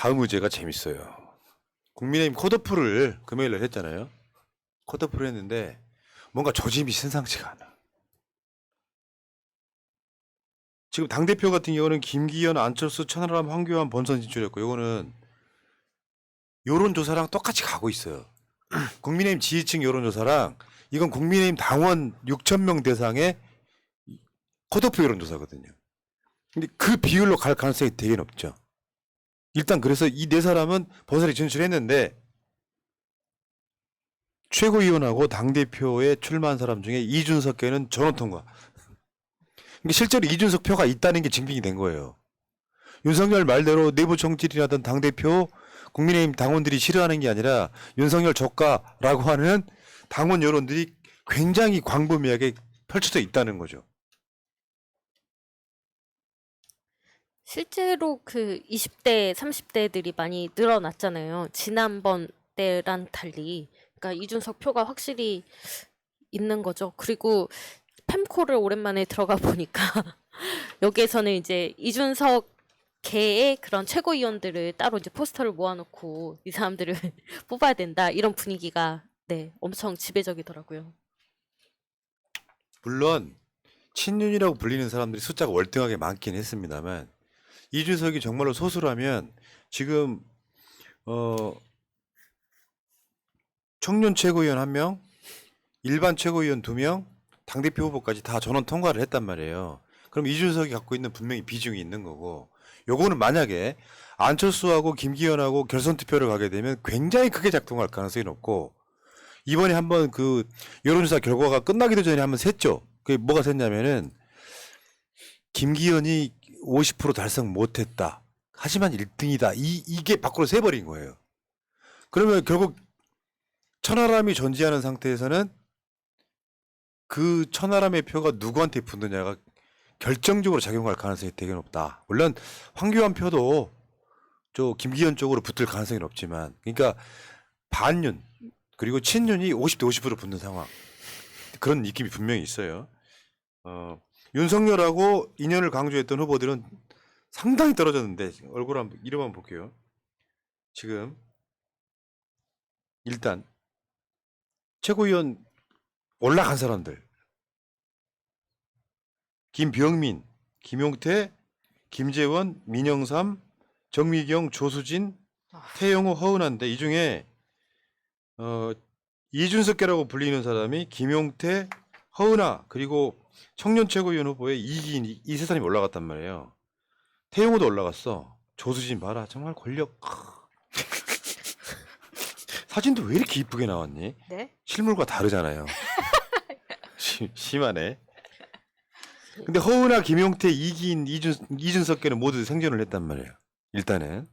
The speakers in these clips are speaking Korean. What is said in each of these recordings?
다음 의제가 재밌어요. 국민의힘 컷오프를 금요일 날 했잖아요. 컷오프를 했는데 뭔가 조짐이 심상치가 않아. 지금 당대표 같은 경우는 김기현, 안철수, 천하람, 황교안 본선 진출했고 이거는 여론조사랑 똑같이 가고 있어요. 국민의힘 지지층 여론조사랑 이건 국민의힘 당원 6천 명 대상의 컷오프 여론조사거든요. 근데 그 비율로 갈 가능성이 되게 높죠. 일단 그래서 이 네 사람은 본선에 진출했는데 최고위원하고 당대표에 출마한 사람 중에 이준석 께는 전원 통과. 그러니까 실제로 이준석 표가 있다는 게 증빙이 된 거예요. 윤석열 말대로 내부 총질이라든 당대표 국민의힘 당원들이 싫어하는 게 아니라 윤석열 저가라고 하는 당원 여론들이 굉장히 광범위하게 펼쳐져 있다는 거죠. 실제로 그 20대, 30대들이 많이 늘어났잖아요. 지난번 때랑 달리. 그러니까 이준석 표가 확실히 있는 거죠. 그리고 팸코를 오랜만에 들어가 보니까 여기에서는 이제 이준석 개의 그런 최고위원들을 따로 이제 포스터를 모아놓고 이 사람들을 뽑아야 된다 이런 분위기가 네 엄청 지배적이더라고요. 물론 친윤이라고 불리는 사람들이 숫자가 월등하게 많긴 했습니다만 이준석이 정말로 소수라면 지금 어 청년 최고위원 한 명, 일반 최고위원 두 명, 당대표 후보까지 다 전원 통과를 했단 말이에요. 그럼 이준석이 갖고 있는 분명히 비중이 있는 거고 요거는 만약에 안철수하고 김기현하고 결선 투표를 가게 되면 굉장히 크게 작동할 가능성이 높고 이번에 한번 그 여론조사 결과가 끝나기도 전에 한번 셌죠. 그게 뭐가 셌냐면은 김기현이 50% 달성 못했다. 하지만 1등이다. 이 이게 밖으로 새버린 거예요. 그러면 결국 천하람이 존재하는 상태에서는 그 천하람의 표가 누구한테 붙느냐가 결정적으로 작용할 가능성이 되게 높다. 물론 황교안 표도 저 김기현 쪽으로 붙을 가능성이 높지만 그러니까 반윤 그리고 친윤이 50대 50으로 붙는 상황. 그런 느낌이 분명히 있어요. 어, 윤석열하고 인연을 강조했던 후보들은 상당히 떨어졌는데 얼굴 한번 이름 한번 볼게요. 지금 일단 최고위원 올라간 사람들 김병민, 김용태, 김재원, 민영삼, 정미경, 조수진, 태영호, 허은한데 이 중에 어, 이준석계라고 불리는 사람이 김용태, 허은아 그리고 청년 최고위원 후보에 이기인 이세 사람이 올라갔단 말이에요. 태영호도 올라갔어. 조수진 봐라 정말 권력. 사진도 왜 이렇게 이쁘게 나왔니? 네? 실물과 다르잖아요. 심- 심하네. 근데 허은아, 김용태, 이기인, 이준, 이준석께는 모두 생존을 했단 말이에요. 일단은.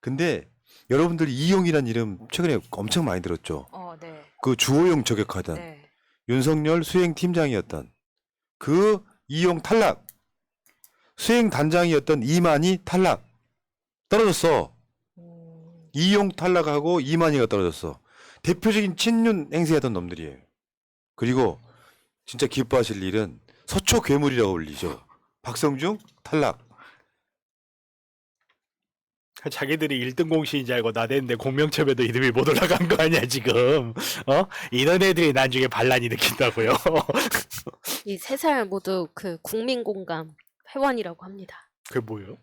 근데 여러분들 이용이란 이름 최근에 엄청 많이 들었죠. 어, 네. 그 주호영 저격하던 네. 윤석열 수행 팀장이었던 그 이용 탈락. 수행 단장이었던 이만희 탈락. 떨어졌어. 음, 이용 탈락하고 이만희가 떨어졌어. 대표적인 친윤 행세하던 놈들이에요. 그리고 진짜 기뻐하실 일은 서초 괴물이라고 불리죠. 박성중 탈락. 자기들이 1등 공신인 줄 알고 나댔는데 공명첩에도 이름이 못 올라간 거 아니야 지금 어 이런 애들이 나중에 반란이 느낀다고요 이 세 살 모두 그 국민 공감 회원이라고 합니다. 그게 뭐예요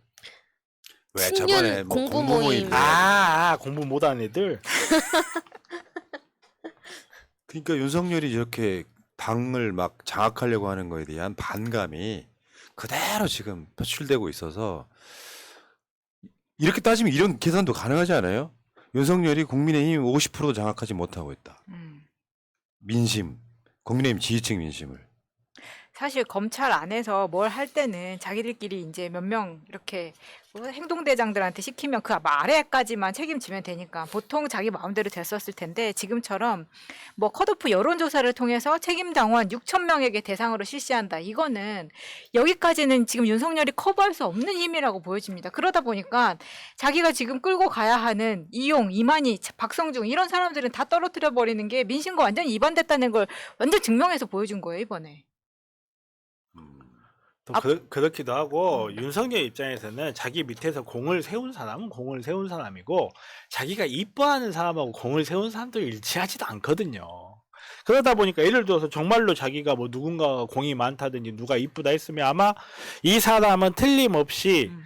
왜 저번에 뭐 공부 공부 모임. 모임. 아, 아 공부 못한 애들 그러니까 윤석열이 이렇게 당을 막 장악하려고 하는 거에 대한 반감이 그대로 지금 표출되고 있어서 이렇게 따지면 이런 계산도 가능하지 않아요? 윤석열이 국민의힘 50%도 장악하지 못하고 있다. 음. 민심, 국민의힘 지지층 민심을. 사실 검찰 안에서 뭘 할 때는 자기들끼리 이제 몇 명 이렇게 뭐 행동대장들한테 시키면 그 아래까지만 책임지면 되니까 보통 자기 마음대로 됐었을 텐데 지금처럼 뭐 컷오프 여론조사를 통해서 책임 당원 6천 명에게 대상으로 실시한다. 이거는 여기까지는 지금 윤석열이 커버할 수 없는 힘이라고 보여집니다. 그러다 보니까 자기가 지금 끌고 가야 하는 이용, 이만희, 박성중 이런 사람들은 다 떨어뜨려 버리는 게 민심과 완전히 이반됐다는 걸 완전 증명해서 보여준 거예요 이번에. 또 앞- 그, 그렇기도 하고 윤석열 입장에서는 자기 밑에서 공을 세운 사람은 공을 세운 사람이고 자기가 이뻐하는 사람하고 공을 세운 사람도 일치하지도 않거든요. 그러다 보니까 예를 들어서 정말로 자기가 뭐 누군가가 공이 많다든지 누가 이쁘다 했으면 아마 이 사람은 틀림없이 음.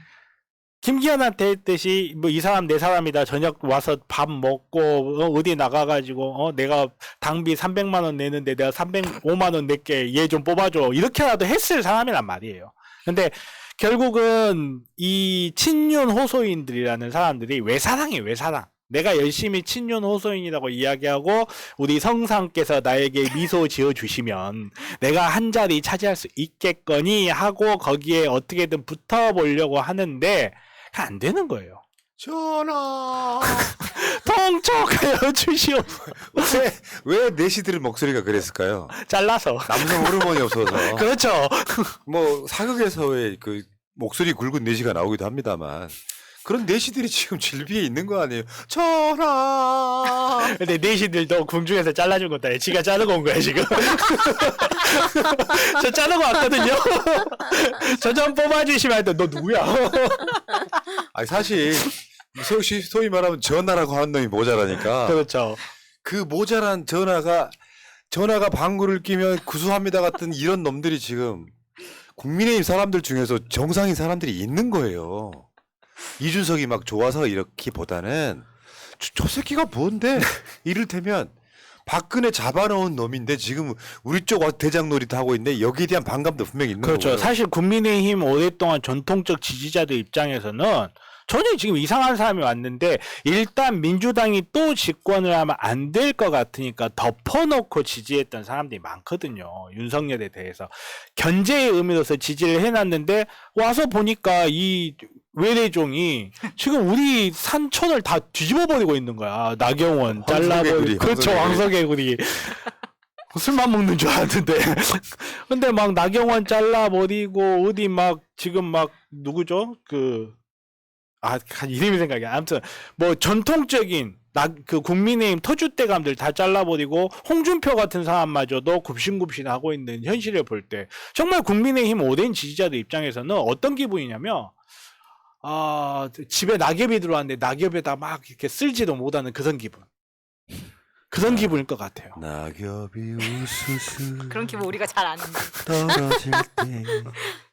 김기현한테 했듯이 뭐 이 사람 내 사람이다 저녁 와서 밥 먹고 어, 어디 나가가지고 어 내가 당비 300만 원 내는데 내가 305만 원 낼게 얘 좀 뽑아줘 이렇게라도 했을 사람이란 말이에요. 근데 결국은 이 친윤 호소인들이라는 사람들이 외사랑이 외사랑. 내가 열심히 친윤 호소인이라고 이야기하고 우리 성상께서 나에게 미소 지어 주시면 내가 한 자리 차지할 수 있겠거니 하고 거기에 어떻게든 붙어 보려고 하는데 안 되는 거예요. 전하. 통촉하여 주시옵소서. 왜, 왜 내시들 목소리가 그랬을까요? 잘라서. 남성 호르몬이 없어서. 그렇죠. 뭐 사극에서의 그 목소리 굵은 내시가 나오기도 합니다만 그런 내시들이 지금 질비에 있는 거 아니에요? 전하. 근데 내시들도 궁중에서 잘라준 것도 아니에요. 지가 자르고 온 거야, 지금. 저 자르고 왔거든요. 저 좀 뽑아주시면 안 돼. 너 누구야? 아니 사실 소위, 소위 말하면 전하라고 하는 놈이 모자라니까 그렇죠. 그 모자란 전하가 전하가 방구를 끼면 구수합니다 같은 이런 놈들이 지금 국민의힘 사람들 중에서 정상인 사람들이 있는 거예요. 이준석이 막 좋아서 이렇기보다는 저, 저 새끼가 뭔데 이를테면 박근혜 잡아놓은 놈인데 지금 우리 쪽 대장 놀이도 하고 있는데 여기에 대한 반감도 분명히 있는 그렇죠. 거고요. 사실 국민의힘 오랫동안 전통적 지지자들 입장에서는 전혀 지금 이상한 사람이 왔는데 일단 민주당이 또 집권을 하면 안 될 것 같으니까 덮어놓고 지지했던 사람들이 많거든요. 윤석열에 대해서 견제의 의미로서 지지를 해놨는데 와서 보니까 이 외래종이 지금 우리 산천을 다 뒤집어 버리고 있는 거야. 나경원 잘라버리고 그렇죠. 황소개구리. 술만 먹는 줄 알았는데. 근데 막 나경원 잘라버리고 어디 막 지금 막 누구죠? 그 아, 간 이름이 생각이 안 나. 아무튼 뭐 전통적인 나 그 국민의힘 터줏대감들 다 잘라버리고 홍준표 같은 사람마저도 굽신굽신 하고 있는 현실을 볼 때 정말 국민의힘 오랜 지지자들 입장에서는 어떤 기분이냐면 아 집에 낙엽이 들어왔는데 낙엽에다 막 이렇게 쓸지도 못하는 그런 기분. 그런 기분일 것 같아요. 낙엽이 우수수 그런 기분 우리가 잘 아는데. 떨어질 때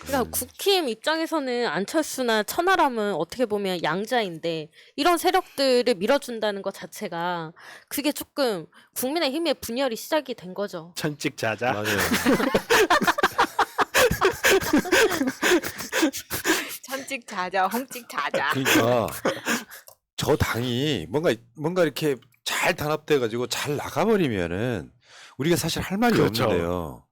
그러니까 국힘 입장에서는 안철수나 천하람은 어떻게 보면 양자인데 이런 세력들을 밀어준다는 것 자체가 그게 조금 국민의힘의 분열이 시작이 된 거죠. 천직자자. 맞아요. 천직 자자, 홍직 자자. 그러니까 저 당이 뭔가 뭔가 이렇게 잘 단합돼 가지고 잘 나가버리면은 우리가 사실 할 말이 그렇죠. 없는데요.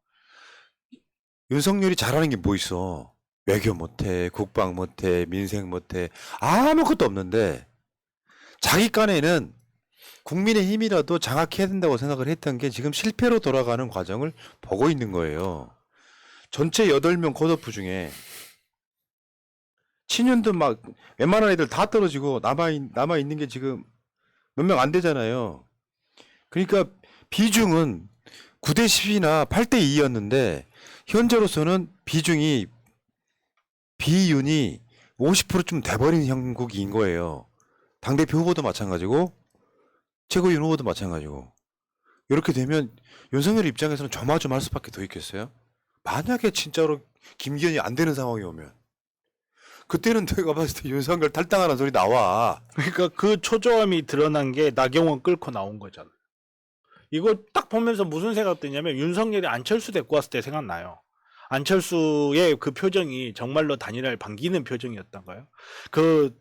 윤석열이 잘하는 게 뭐 있어? 외교 못해, 국방 못해, 민생 못해, 아무것도 없는데 자기 깐에는 국민의 힘이라도 장악해야 된다고 생각을 했던 게 지금 실패로 돌아가는 과정을 보고 있는 거예요. 전체 8명 컷오프 중에 친윤도 막 웬만한 애들 다 떨어지고 남아 있, 남아 있는 게 지금 몇 명 안 되잖아요. 그러니까 비중은 9대 10이나 8대 2였는데 현재로서는 비중이 비윤이 50%좀 돼버린 형국인 거예요. 당대표 후보도 마찬가지고 최고위원 후보도 마찬가지고 이렇게 되면 윤석열 입장에서는 조마조마할 수밖에 더 있겠어요? 만약에 진짜로 김기현이 안 되는 상황이 오면 그때는 내가 봤을 때 윤석열 탈당하는 소리 나와. 그러니까 그 초조함이 드러난 게 나경원 끌고 나온 거잖아요. 이거 딱 보면서 무슨 생각 드냐면 윤석열이 안철수 데리고 왔을 때 생각나요. 안철수의 그 표정이 정말로 단일화를 반기는 표정이었던 거예요. 그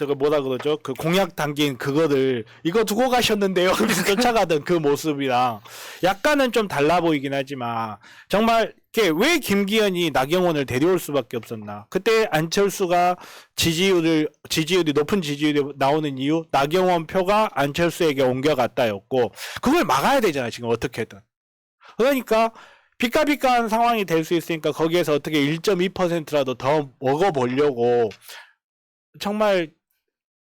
저거 뭐라 그러죠? 그 공약 담긴 그거를 이거 두고 가셨는데요. 그래서 쫓아가던 그 모습이랑 약간은 좀 달라 보이긴 하지만 정말 왜 김기현이 나경원을 데려올 수밖에 없었나? 그때 안철수가 지지율을 지지율이 높은 지지율이 나오는 이유 나경원 표가 안철수에게 옮겨갔다였고 그걸 막아야 되잖아 지금 어떻게든. 그러니까 비까비까한 상황이 될 수 있으니까 거기에서 어떻게 1.2%라도 더 먹어보려고 정말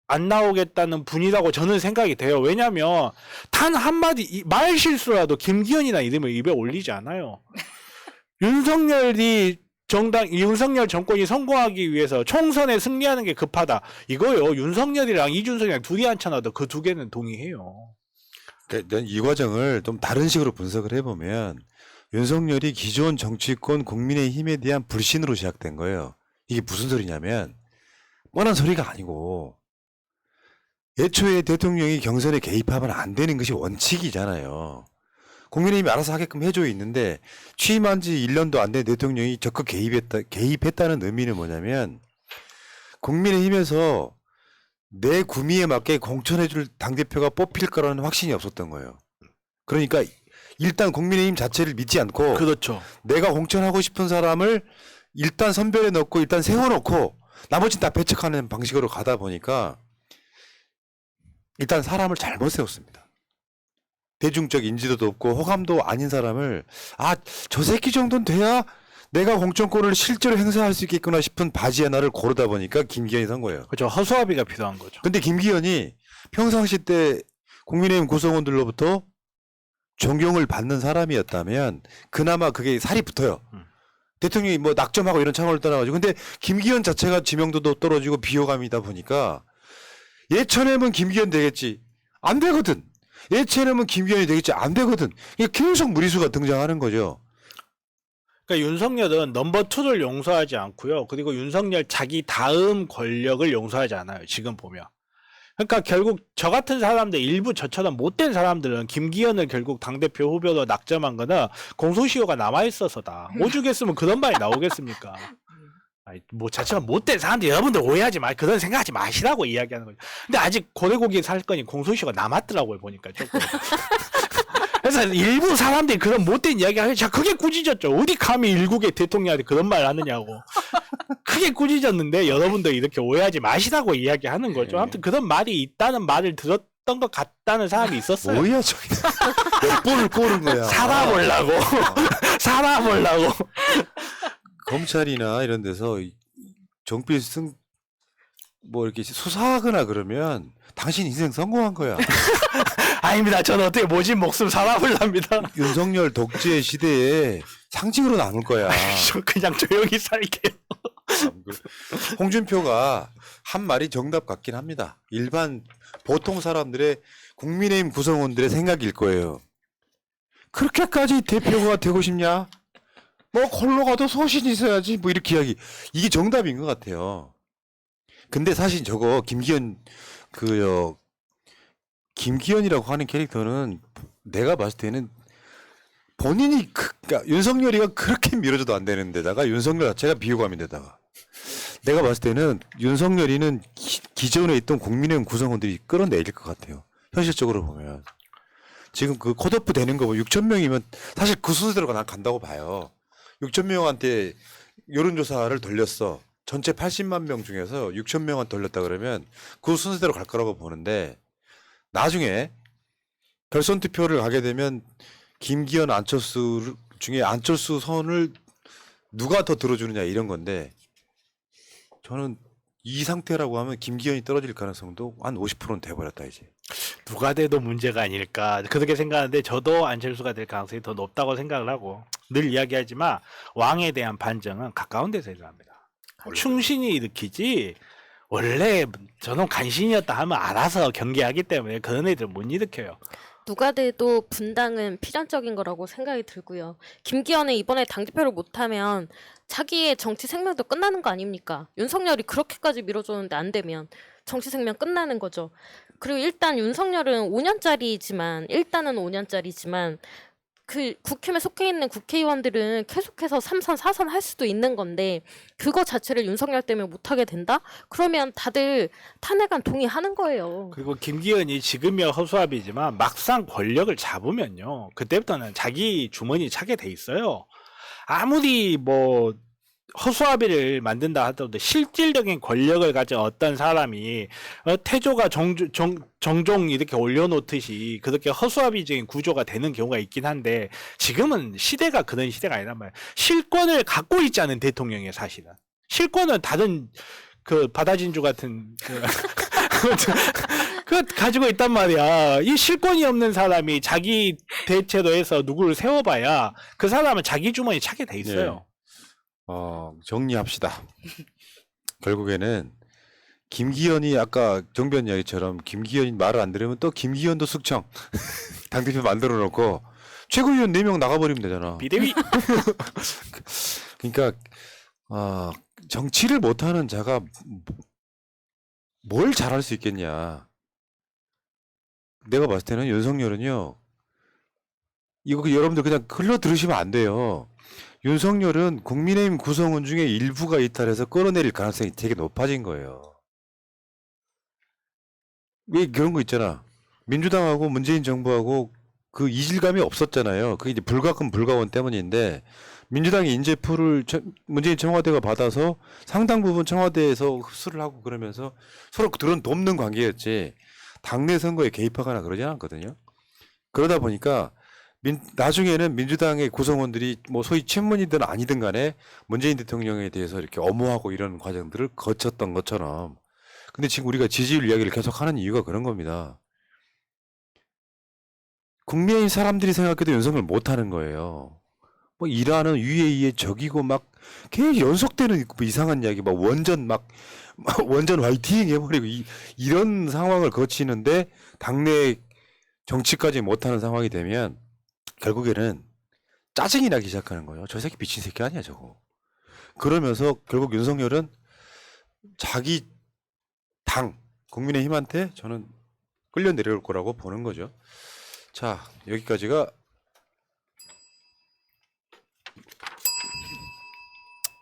안 나오겠다는 분이라고 저는 생각이 돼요. 왜냐면 단 한마디 이- 말 실수라도 김기현이나 이름을 입에 올리지 않아요. 윤석열이 정당 윤석열 정권이 성공하기 위해서 총선에 승리하는 게 급하다. 이거요. 윤석열이랑 이준석이랑 둘이 앉혀놔도 그 두 개는 동의해요. 그러니까 난이 과정을 좀 다른 식으로 분석을 해보면 윤석열이 기존 정치권 국민의힘에 대한 불신으로 시작된 거예요. 이게 무슨 소리냐면 뻔한 소리가 아니고 애초에 대통령이 경선에 개입하면 안 되는 것이 원칙이잖아요. 국민의힘이 알아서 하게끔 해줘 있는데 취임한 지 1년도 안 된 대통령이 적극 개입했다, 개입했다는 의미는 뭐냐면 국민의힘에서 내 구미에 맞게 공천해줄 당대표가 뽑힐 거라는 확신이 없었던 거예요. 그러니까 일단 국민의힘 자체를 믿지 않고 그렇죠. 내가 공천하고 싶은 사람을 일단 선별해 놓고 일단 세워놓고 나머지는 다 배척하는 방식으로 가다 보니까 일단 사람을 잘못 세웠습니다. 대중적 인지도도 없고 호감도 아닌 사람을 아 저 새끼 정도는 돼야 내가 공천권을 실제로 행사할 수 있겠구나 싶은 바지 하나를 고르다 보니까 김기현이 선 거예요. 그렇죠. 허수아비가 필요한 거죠. 근데 김기현이 평상시 때 국민의힘 구성원들로부터 존경을 받는 사람이었다면 그나마 그게 살이 붙어요. 음. 대통령이 뭐 낙점하고 이런 차원을 떠나가지고 근데 김기현 자체가 지명도도 떨어지고 비호감이다 보니까 예천에면 김기현 되겠지 안 되거든. 예천에면 김기현이 되겠지 안 되거든. 계속 무리수가 등장하는 거죠. 그러니까 윤석열은 넘버 투를 용서하지 않고요. 그리고 윤석열 자기 다음 권력을 용서하지 않아요. 지금 보면. 그러니까 결국 저 같은 사람들 일부 저처럼 못된 사람들은 김기현을 결국 당대표 후보로 낙점한 거는 공소시효가 남아 있어서다. 오죽했으면 그런 말이 나오겠습니까? 아니, 뭐 자체가 못된 사람들 여러분들 오해하지 마 그런 생각하지 마시라고 이야기하는 거죠. 근데 아직 고래고기 사건이 공소시효가 남았더라고요 보니까 조금. 그래서 일부 사람들이 그런 못된 이야기 하면 자 그게 꾸짖었죠. 어디 감히 일국의 대통령한테 그런 말 하느냐고. 크게 꾸짖었는데 여러분들 이렇게 오해하지 마시라고 이야기하는 거죠. 네. 아무튼 그런 말이 있다는 말을 들었던 것 같다는 사람이 있었어요. 뭐야 저게 몇 번을 꼬는 거야. 살아보려고 살아보려고. 검찰이나 이런 데서 이- 정필 승, 뭐 이렇게 수사하거나 그러면 당신 인생 성공한 거야. 아닙니다. 저는 어떻게 모진 목숨 살아보랍니다. 윤석열 독재 시대에 상징으로 남을 거야. 저 그냥 조용히 살게요. 홍준표가 한 말이 정답 같긴 합니다. 일반 보통 사람들의 국민의힘 구성원들의 생각일 거예요. 그렇게까지 대표가 되고 싶냐? 뭐 콜로 가도 소신 있어야지. 뭐 이렇게 이야기. 이게 정답인 것 같아요. 근데 사실 저거 김기현 그 어, 김기현이라고 하는 캐릭터는 내가 봤을 때는 본인이 그, 그러니까 윤석열이가 그렇게 밀어줘도 안 되는 데다가 윤석열 자체가 비호감인데다가 내가 봤을 때는 윤석열이는 기, 기존에 있던 국민의힘 구성원들이 끌어내릴 것 같아요. 현실적으로 보면 지금 그 컷오프 되는 거 보면 6천 명이면 사실 그 순서대로 난 간다고 봐요. 6천 명한테 여론조사를 돌렸어. 전체 80만 명 중에서 6천 명한테 돌렸다 그러면 그 순서대로 갈 거라고 보는데 나중에 결선 투표를 가게 되면 김기현 안철수 중에 안철수 선을 누가 더 들어주느냐 이런 건데 저는 이 상태라고 하면 김기현이 떨어질 가능성도 한 50%는 돼버렸다 이제. 누가 돼도 문제가 아닐까 그렇게 생각하는데 저도 안철수가 될 가능성이 더 높다고 생각을 하고 늘 이야기하지만 왕에 대한 반정은 가까운 데서 일어납니다. 충신이 일으키지 원래 저는 간신이었다 하면 알아서 경계하기 때문에 그런 애들 못 일으켜요. 누가 돼도 분당은 필연적인 거라고 생각이 들고요. 김기현은 이번에 당대표를 못하면 자기의 정치 생명도 끝나는 거 아닙니까? 윤석열이 그렇게까지 밀어줬는데 안 되면 정치 생명 끝나는 거죠. 그리고 일단 윤석열은 5년짜리지만 일단은 5년짜리지만 그 국힘에 속해 있는 국회의원들은 계속해서 3선, 4선 할 수도 있는 건데 그거 자체를 윤석열 때문에 못하게 된다? 그러면 다들 탄핵안 동의하는 거예요. 그리고 김기현이 지금이야 허수아비지만 막상 권력을 잡으면요 그때부터는 자기 주머니 차게 돼 있어요. 아무리 뭐 허수아비를 만든다 하더라도 실질적인 권력을 가진 어떤 사람이 어, 태조가 정종, 정, 정종 이렇게 올려놓듯이 그렇게 허수아비적인 구조가 되는 경우가 있긴 한데 지금은 시대가 그런 시대가 아니란 말이에요. 실권을 갖고 있지 않은 대통령이에요, 사실은. 실권은 다른 그 바다진주 같은 그, 그 가지고 있단 말이야. 이 실권이 없는 사람이 자기 대체로 해서 누구를 세워봐야 그 사람은 자기 주머니 차게 돼 있어요. 어, 정리합시다. 결국에는 김기현이 아까 정변 이야기처럼 김기현이 말을 안 들으면 또 김기현도 숙청 당대표 만들어 놓고 최고위원 4명 나가버리면 되잖아. 비대위 그러니까 어, 정치를 못하는 자가 뭐- 뭘 잘할 수 있겠냐. 내가 봤을 때는 윤석열은요. 이거 그 여러분들 그냥 흘러 들으시면 안 돼요. 윤석열은 국민의힘 구성원 중에 일부가 이탈해서 끌어내릴 가능성이 되게 높아진 거예요. 왜 그런 거 있잖아. 민주당하고 문재인 정부하고 그 이질감이 없었잖아요. 그게 이제 불가금 불가원 때문인데 민주당이 인재풀을 저- 문재인 청와대가 받아서 상당 부분 청와대에서 흡수를 하고 그러면서 서로 그런 돕는 관계였지 당내 선거에 개입하거나 그러지 않았거든요. 그러다 보니까 민, 나중에는 민주당의 구성원들이 뭐 소위 친문이든 아니든 간에 문재인 대통령에 대해서 이렇게 엄호하고 이런 과정들을 거쳤던 것처럼 근데 지금 우리가 지지율 이야기를 계속 하는 이유가 그런 겁니다. 국민의힘 사람들이 생각해도 연성을 못 하는 거예요. 뭐 일하는 UAE의 적이고 막 계속 연속되는 뭐 이상한 이야기 막 원전 막, 막 원전 화이팅 해버리고 이, 이런 상황을 거치는데 당내 정치까지 못하는 상황이 되면 결국에는 짜증이 나기 시작하는 거예요. 저 새끼 미친 새끼 아니야 저거. 그러면서 결국 윤석열은 자기 당 국민의힘한테 저는 끌려 내려올 거라고 보는 거죠. 자 여기까지가